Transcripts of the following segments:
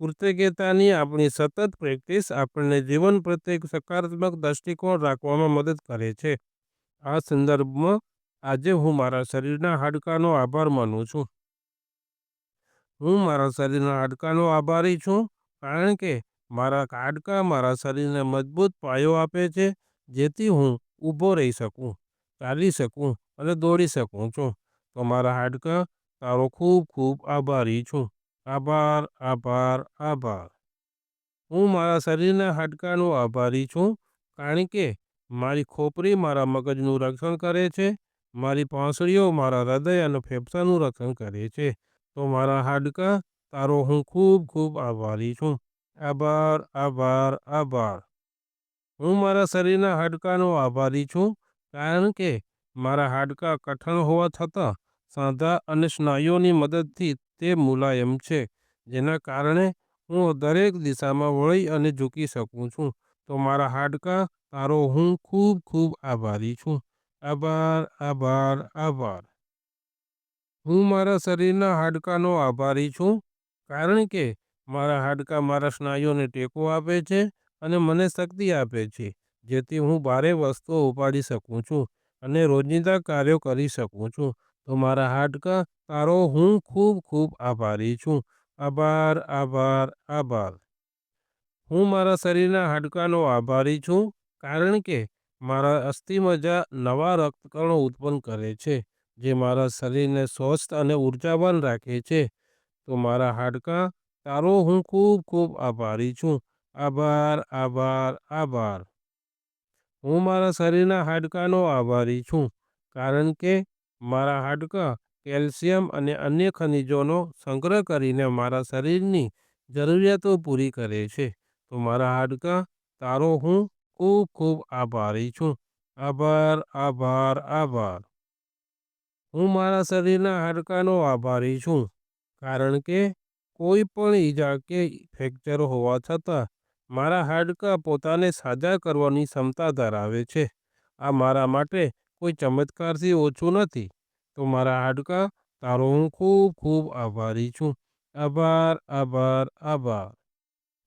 કૃતજ્ઞતાની આપણી સતત પ્રેક્ટિસ આપણને જીવન પ્રત્યે સકારાત્મક દૃષ્ટિકોણ રાખવામાં મદદ કરે છે. આ સંદર્ભમાં, આજે હું મારા શરીરના હાડકાંનો આભાર માનું છું. હું મારા શરીરના હાડકાંનો આભારી છું કારણ કે મારા હાડકાં મારા શરીરને મજબૂત પાયો આપે છે જેથી હું ઊભો રહી શકું, ચાલી શકું અને દોડી શકું છું. તો મારા હાડકાં તારો ખૂબ ખૂબ આભારી છું. આભાર, આભાર, આભાર. હું મારા શરીરના હાડકાંનો આભારી છું કારણ કે મારી ખોપરી મારા મગજનું રક્ષણ કરે છે, મારી પાંસળીઓ મારા હૃદય અને ફેફસાનું રક્ષણ કરે છે. તો મારા હાડકાં તારો હું ખૂબ ખૂબ આભારી છું. આભાર, આભાર, આભાર. હું મારા શરીરના હાડકાંનો આભારી છું કારણ કે મારા હાડકાં કઠણ હોવા છતાં, સાંધા અને સ્નાયુઓની મદદથી તે મુલાયમ છે, જેના કારણે હું દરેક દિશામાં વળી અને ઝૂકી શકું છું. તો મારા હાડકાં તારો હું ખૂબ ખૂબ આભારી છું. આભાર, આભાર, આભાર. હું મારા શરીરના હાડકાંનો આભારી છું કારણ કે મારા હાડકાં મારા સ્નાયુઓને ટેકો આપે છે અને મને શક્તિ આપે છે જેથી હું ભારે વસ્તુઓ ઉપાડી શકું છું અને રોજિંદા કાર્યો કરી શકું છું. તો મારા હાડકાં તારો હું ખૂબ ખૂબ આભારી છું. આભાર, આભાર, આભાર. હું મારા શરીરના હાડકાંનો આભારી છું કારણ કે મારા અસ્થિમજ્જા નવા રક્તકણો ઉત્પન્ન કરે છે જે મારા શરીરને સ્વસ્થ અને ઉર્જાવાન રાખે છે. તો મારા હાડકાં તારો હું ખૂબ ખૂબ આભારી છું. આભાર, આભાર, આભાર. હું મારા શરીરના હાડકાંનો આભારી છું કારણ કે મારા હાડકાં કેલ્શિયમ અને અન્ય ખનિજોનો સંગ્રહ કરીને મારા શરીરની જરૂરિયાતો પૂરી કરે છે. તો મારા હાડકાં તારો હું ખૂબ ખૂબ આભારી છું. આભાર, આભાર, આભાર. હું મારા શરીરના હાડકાંનો આભારી છું કારણ કે કોઈ પણ ઈજા કે ફ્રેક્ચર હોવા છતાં, મારા હાડકાં પોતાને સાજા કરવાની ક્ષમતા ધરાવે છે. આ મારા માટે કોઈ ચમત્કારથી ઓછું નથી. તો મારા હાડકાં તારો હું ખૂબ ખૂબ આભારી છું. આભાર, આભાર, આભાર.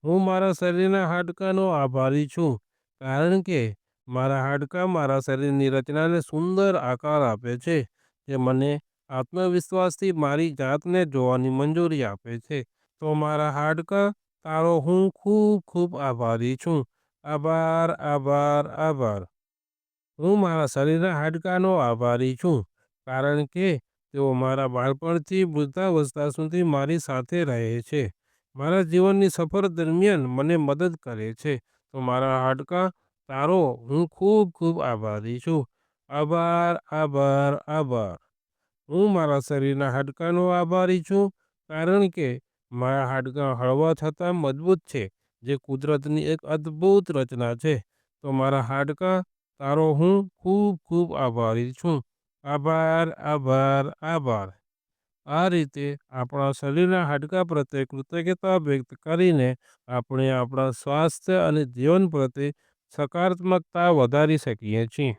હું મારા શરીરના હાડકાંનો આભારી છું કારણ કે મારા હાડકાં મારા શરીરની રચનાને સુંદર આકાર આપે છે જે મને આત્મવિશ્વાસથી મારી જાતને જોવાની મંજૂરી આપે છે. તો મારા હાડકાં તારો હું ખૂબ ખૂબ આભારી છું. આભાર, આભાર, આભાર. હું મારા શરીરના હાડકાંનો આભારી છું કારણ કે તેઓ મારા બાળપણથી વૃદ્ધાવસ્થા સુધી મારી સાથે રહે છે, મારા જીવનની સફર દરમિયાન મને મદદ કરે છે. તો મારા હાડકાં તારો હું ખૂબ ખૂબ આભારી છું. આભાર, આભાર, આભાર. હું મારા શરીરના હાડકાંનો આભારી છું કારણ કે મારા હાડકાં હળવા છતાં મજબૂત છે જે કુદરતની એક અદ્ભુત રચના છે. તો મારા હાડકાં તારો હું ખૂબ ખૂબ આભારી છું. આભાર, આભાર, આભાર. આ રીતે આપણા શરીરના હાડકાં પ્રત્યે કૃતજ્ઞતા વ્યક્ત કરીને આપણે આપણા સ્વાસ્થ્ય અને જીવન પ્રત્યે સકારાત્મકતા વધારી શકીએ છીએ.